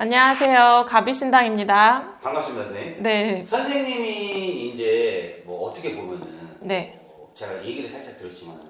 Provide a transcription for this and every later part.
안녕하세요. 가비신당입니다. 반갑습니다, 선생님. 네. 선생님이 이제 뭐 어떻게 보면은 네. 어, 제가 얘기를 살짝 들었지만은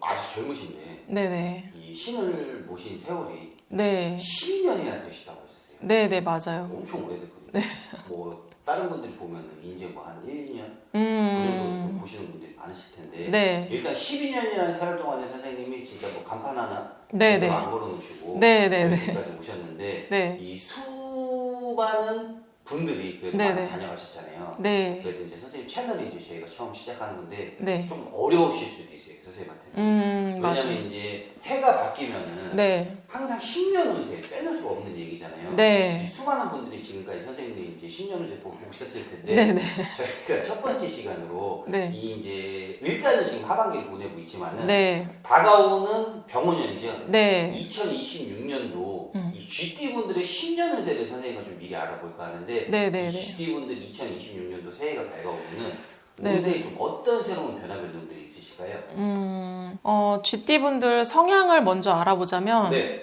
아주 젊으신데 네네. 이 신을 모신 세월이 네. 12년이나 되시다고 하셨어요. 네네, 맞아요. 엄청 오래됐거든요. 뭐 다른 분들이 보면은 이제 뭐한 1, 2년 그 음. 정도 보시는 분들이 많으실 텐데 네. 일단 12년이라는 세월 동안에 선생님이 진짜 뭐 간판 하나 네네. 제대로 안 걸어놓으시고 네 네 네. 여기까지 오셨는데 네. 이 수많은 분들이 그래도 네네. 많이 다녀가셨잖아요. 네. 그래서 이제 선생님 채널이 이제 저희가 처음 시작하는 건데 네. 좀 어려우실 수도 있어요 선생님한테는. 음, 왜냐면. 이제 해가 바뀌면은 né 항상 10년 운세 빼놓을 수가 없는 얘기잖아요. 네. 수많은 분들이 지금까지 선생님이 이제 10년 운세 보고 오셨을 텐데 네네. 저희가 첫 번째 시간으로 네. 이 이제 일산을 지금 하반기를 보내고 있지만은 네. 다가오는 병원년이죠. 네. 2026년도 음. 이 GT 분들의 10년 운세를 선생님과 좀 미리 알아볼까 하는데 네네네. 이 GT 분들 2026년도 새해가 밝아오면은 네네. 운세에 좀 어떤 새로운 변화 변동들이 있으실까요? 음, 어, GT분들 성향을 먼저 알아보자면, 네,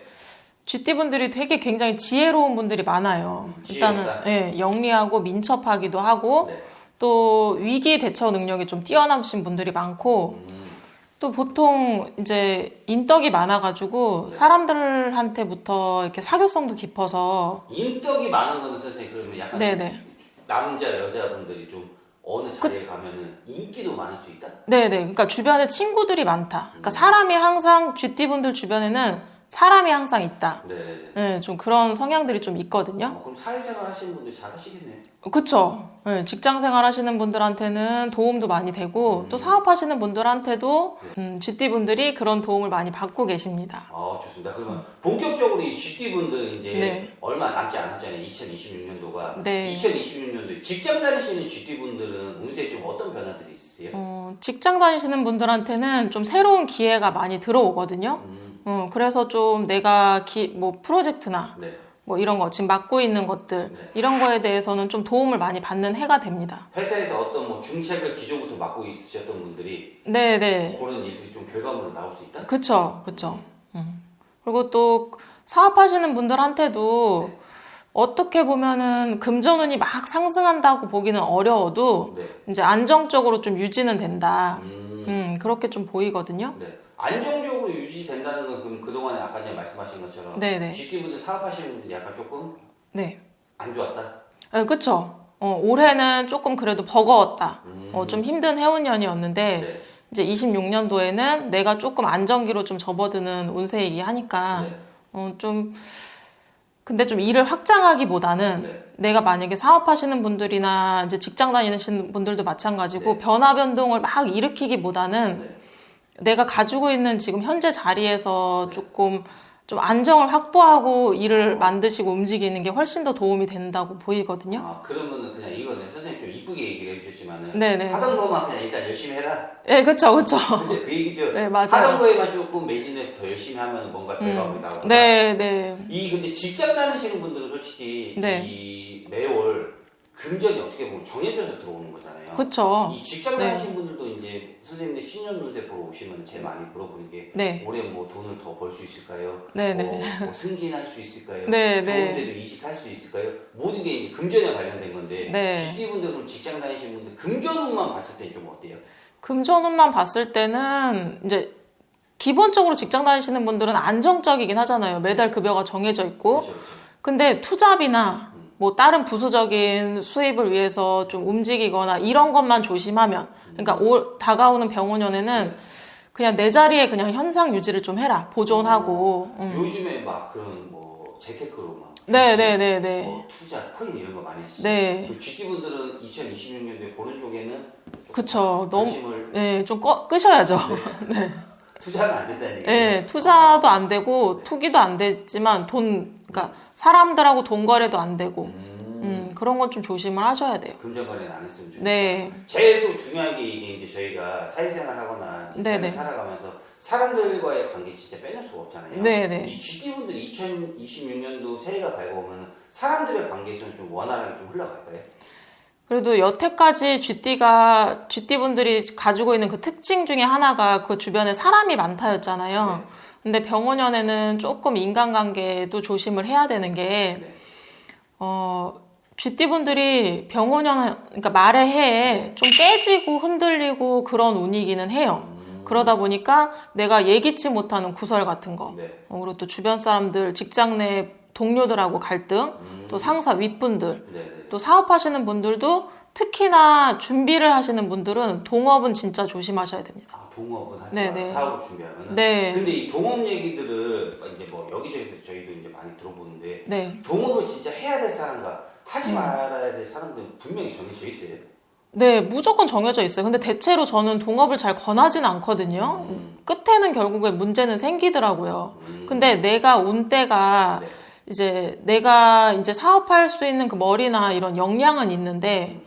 GT분들이 되게 굉장히 지혜로운 분들이 많아요. 음, 일단은. 예, 영리하고 민첩하기도 하고, 네. 또 위기 대처 능력이 좀 뛰어나신 분들이 많고, 음, 또 보통 이제 인덕이 많아가지고 네. 사람들한테부터 이렇게 사교성도 깊어서 인덕이 많은 거는 선생님 그러면 약간 네네. 남자 여자분들이 좀 어느 자리에 가면은 인기도 많을 수 있다. 네네 그러니까 주변에 친구들이 많다. 그러니까 음. 사람이 항상 GT분들 주변에는 사람이 항상 있다. 네, 네. 네, 좀 그런 성향들이 좀 있거든요. 어, 그럼 사회생활 하시는 분들 잘 하시겠네요. 그쵸. 네, 직장 생활 하시는 분들한테는 도움도 많이 되고, 음. 또 사업하시는 분들한테도, 네. 음, GT분들이 그런 도움을 많이 받고 계십니다. 아 좋습니다. 그러면 본격적으로 이 GT 분들 이제 네. 얼마 남지 않았잖아요. 2026년도가. 네. 2026년도에 직장 다니시는 GT 분들은 운세에 좀 어떤 변화들이 있으세요? 어, 직장 다니시는 분들한테는 좀 새로운 기회가 많이 들어오거든요. 음, 어, 그래서 좀 내가 기, 뭐 프로젝트나 네. 뭐 이런 거 지금 맡고 있는 것들 네. 이런 거에 대해서는 좀 도움을 많이 받는 해가 됩니다. 회사에서 어떤 뭐 중책을 기존부터 맡고 있으셨던 분들이 네, 네. 그런 일들이 좀 결과물로 나올 수 있다. 그쵸, 그쵸. 음. 그리고 또 사업하시는 분들한테도 어떻게 보면은 금전운이 막 상승한다고 보기는 어려워도 네. 이제 안정적으로 좀 유지는 된다. 음, 음, 그렇게 좀 보이거든요. 네. 안정적으로 유지된다는 건 그럼 그동안에 아까 전에 말씀하신 것처럼 네네. GT 분들 사업하시는 분들 약간 조금 네. 안 좋았다. 네, 그쵸. 어, 올해는 조금 그래도 버거웠다. 음, 어, 좀 힘든 해운년이었는데, 네. 이제 26년도에는 내가 조금 안정기로 좀 접어드는 운세이기 하니까, 네. 어, 좀, 근데 좀 일을 확장하기보다는 네. 내가 만약에 사업하시는 분들이나 이제 직장 다니시는 분들도 마찬가지고 네. 변화 변동을 막 일으키기보다는 네. 내가 가지고 있는 지금 현재 자리에서 네. 조금 좀 안정을 확보하고 일을 만드시고 움직이는 게 훨씬 더 도움이 된다고 보이거든요. 아, 그러면은 그냥 이거는 선생님 좀 이쁘게 얘기를 해주셨지만은 네네. 하던 거만 그냥 일단 열심히 해라. 네, 그쵸, 그쵸. 그 얘기죠. 네, 맞아요. 하던 거에만 조금 매진해서 더 열심히 하면 뭔가 결과물이 나오다. 네, 네. 이 근데 직장 다니시는 분들은 솔직히 네. 이 매월 금전이 어떻게 보면 정해져서 들어오는 거잖아요. 그쵸. 이 직장 네. 다니시는 분들도 이제 선생님들 신년 운세 보러 오시면 제일 많이 물어보는 게 네. 올해 뭐 돈을 더 벌 수 있을까요? 네, 뭐, 네. 뭐 승진할 수 있을까요? 네, 좋은 네. 데로 이직할 수 있을까요? 모든 게 이제 금전에 관련된 건데 네. GT 분들 은 직장 다니시는 분들 금전운만 봤을 때 좀 어때요? 금전운만 봤을 때는 이제 기본적으로 직장 다니시는 분들은 안정적이긴 하잖아요. 매달 급여가 정해져 있고. 그렇죠, 그렇죠. 근데 투잡이나 뭐 다른 부수적인 수입을 위해서 좀 움직이거나 이런 것만 조심하면 그러니까 올, 다가오는 병원연에는 그냥 내 자리에 그냥 현상 유지를 좀 해라. 보존하고. 음. 요즘에 막 그런 뭐 재테크로 막 네, 주식, 네, 네, 네. 뭐 투자, 코인 이런 거 많이 하시죠. 네. 그 GT 분들은 2026년도에 그런 쪽에는 그쵸. 너무, 관심을 네, 좀 꺼, 끄셔야죠. 투자하면 안 된다는 얘기죠. 네, 투자도 안 되고, 투기도 안 되지만, 돈, 그러니까, 사람들하고 돈 거래도 안 되고, 음, 음, 그런 건 좀 조심을 하셔야 돼요. 금전 관리는 안 했으면 좋겠다. 네. 제일 또 중요한 게 이게 이제 저희가 사회생활 하거나 네네. 삶을 살아가면서 사람들과의 관계 진짜 빼놓을 수가 없잖아요. 네네. 이 GT 분들 2026년도 새해가 밝아오면 사람들의 관계에서는 좀 원활하게 좀 흘러갈까요? 그래도 여태까지 GT가, GT분들이 가지고 있는 그 특징 중에 하나가 그 주변에 사람이 많다였잖아요. 근데 병원연애는 조금 인간관계도 조심을 해야 되는 게, 네. 어, 쥐띠분들이 병원연, 그러니까 말의 해에 좀 깨지고 흔들리고 그런 운이기는 해요. 음. 그러다 보니까 내가 예기치 못하는 구설 같은 거, 네. 어, 그리고 또 주변 사람들, 직장 내 동료들하고 갈등, 음. 또 상사 윗분들, 네. 네. 또 사업하시는 분들도 특히나 준비를 하시는 분들은 동업은 진짜 조심하셔야 됩니다. 아, 동업은 하지 네, 마. 네. 사업을 준비하면. 네. 근데 이 동업 얘기들을 이제 뭐 여기저기서 저희도 이제 많이 들어보는데 네. 동업을 진짜 해야 될 사람과 하지 음. 말아야 될 사람들은 분명히 정해져 있어요. 네, 무조건 정해져 있어요. 근데 대체로 저는 동업을 잘 권하진 않거든요. 음. 끝에는 결국에 문제는 생기더라고요. 음. 근데 내가 온 때가 네. 이제 내가 이제 사업할 수 있는 그 머리나 이런 역량은 있는데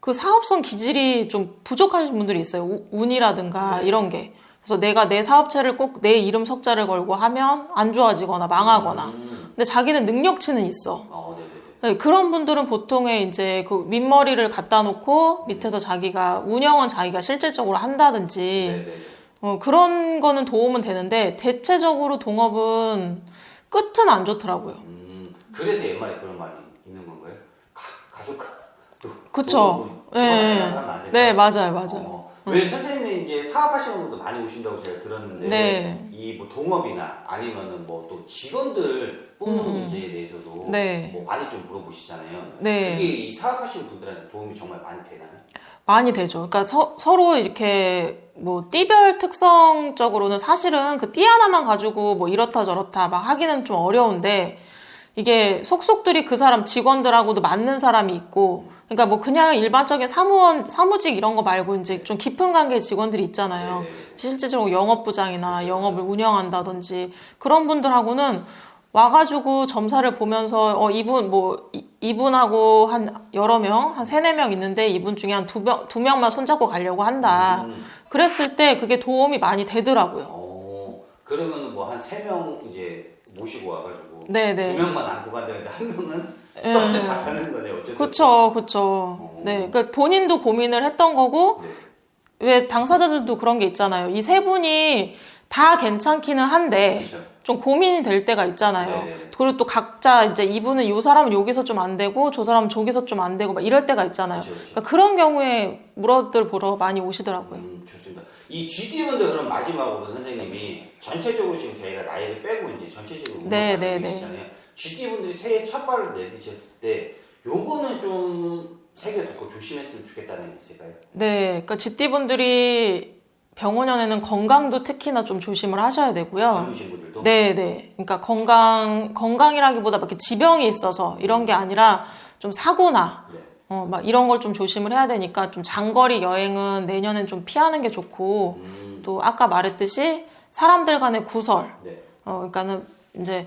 그 사업성 기질이 좀 부족하신 분들이 있어요. 우- 운이라든가 네. 이런 게. 그래서 내가 내 사업체를 꼭 내 이름 석자를 걸고 하면 안 좋아지거나 망하거나. 음. 근데 자기는 능력치는 있어. 어. 네, 그런 분들은 보통의 이제 그 윗머리를 갖다 놓고 밑에서 자기가 운영은 자기가 실질적으로 한다든지. 어, 그런 거는 도움은 되는데 대체적으로 동업은 끝은 안 좋더라고요. 음. 그래서 옛말에 그런 말이 있는 건가요? 가, 가족 그쵸. 네. 네, 맞아요, 맞아요. 어, 왜 선생님이 이제 사업하시는 분도 많이 오신다고 제가 들었는데 네. 이 뭐 동업이나 아니면은 뭐 또 직원들 뽑는 음, 음. 문제에 대해서도 네. 뭐 많이 좀 물어보시잖아요. 네. 그게 이 사업하시는 분들한테 도움이 정말 많이 되나요? 많이 되죠. 그러니까 서, 로 이렇게 뭐 띠별 특성적으로는 사실은 그 띠 하나만 가지고 뭐 이렇다 저렇다 막 하기는 좀 어려운데 이게 속속들이 그 사람 직원들하고도 맞는 사람이 있고 그러니까 뭐 그냥 일반적인 사무원 사무직 이런 거 말고 이제 좀 깊은 관계 직원들이 있잖아요. 네네. 실질적으로 영업부장이나 영업을 운영한다든지 그런 분들하고는 와가지고 점사를 보면서 어 이분 뭐 이- 이분하고 한 여러 명 한 세네 명 있는데 이분 중에 한 두 명 두 명만 손잡고 가려고 한다. 음. 그랬을 때 그게 도움이 많이 되더라고요. 어, 그러면 뭐 한 세 명 이제 모시고 와가지고 네네. 두 명만 안고 간다는데 한 명은 예. 떡을 다 거네 어쩔 수 없이. 그쵸, 그쵸. 네, 그러니까 본인도 고민을 했던 거고 네. 왜 당사자들도 그런 게 있잖아요. 이 세 분이 다 괜찮기는 한데 그렇죠. 좀 고민이 될 때가 있잖아요. 네네. 그리고 또 각자 이제 이분은 요 사람은 여기서 좀 안 되고 저 사람은 저기서 좀 안 되고 막 이럴 때가 있잖아요. 그렇죠, 그렇죠. 그러니까 그런 경우에 물어들 보러 많이 오시더라고요. 음, 좋습니다. 이 GD분들 그럼 마지막으로 선생님이 전체적으로 지금 저희가 나이를 빼고 이제 전체적으로 네, 네, 네. 계시잖아요. GD분들이 새해 첫 발을 내디셨을 때 요거는 좀 새겨 듣고 조심했으면 좋겠다는 게 있을까요? 네, 그러니까 GT분들이 병원연에는 건강도 특히나 좀 조심을 하셔야 되고요. 젊으신 분들도 네, 네. 그러니까 건강 건강이라기보다 막 이렇게 지병이 있어서 이런 게 아니라 좀 사고나 네. 어, 막 이런 걸 좀 조심을 해야 되니까 좀 장거리 여행은 내년엔 좀 피하는 게 좋고 음, 또 아까 말했듯이 사람들 간의 구설 네. 어, 그러니까는 이제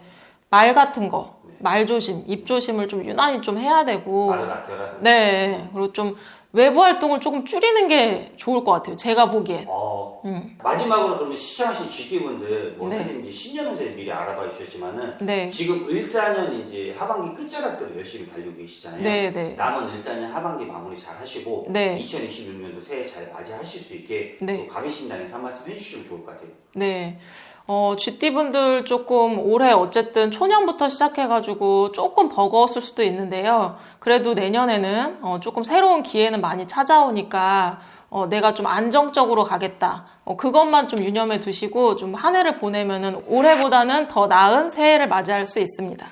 말 같은 거, 네. 말 조심, 입 조심을 좀 유난히 좀 해야 되고, 말을 아껴라. 네, 그리고 좀 외부 활동을 조금 줄이는 게 좋을 것 같아요. 제가 보기엔. 어, 음. 마지막으로 그러면 시청하신 GD분들 뭐 네. 선생님 이제 신년운세 미리 알아봐 주셨지만은 네, 지금 을사년 이제 하반기 끝자락들 열심히 달리고 계시잖아요. 네, 네, 남은 을사년 하반기 마무리 잘 하시고 네. 2026년도 새해 잘 맞이하실 수 있게 네. 또 가비신당에서 한 말씀 해주시면 좋을 것 같아요. 네. 어, GT분들 조금 올해 어쨌든 초년부터 시작해가지고 조금 버거웠을 수도 있는데요. 그래도 내년에는 어, 조금 새로운 기회는 많이 찾아오니까 어, 내가 좀 안정적으로 가겠다. 어, 그것만 좀 유념해 두시고 좀 한 해를 보내면은 올해보다는 더 나은 새해를 맞이할 수 있습니다.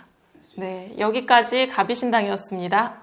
네. 여기까지 가비신당이었습니다.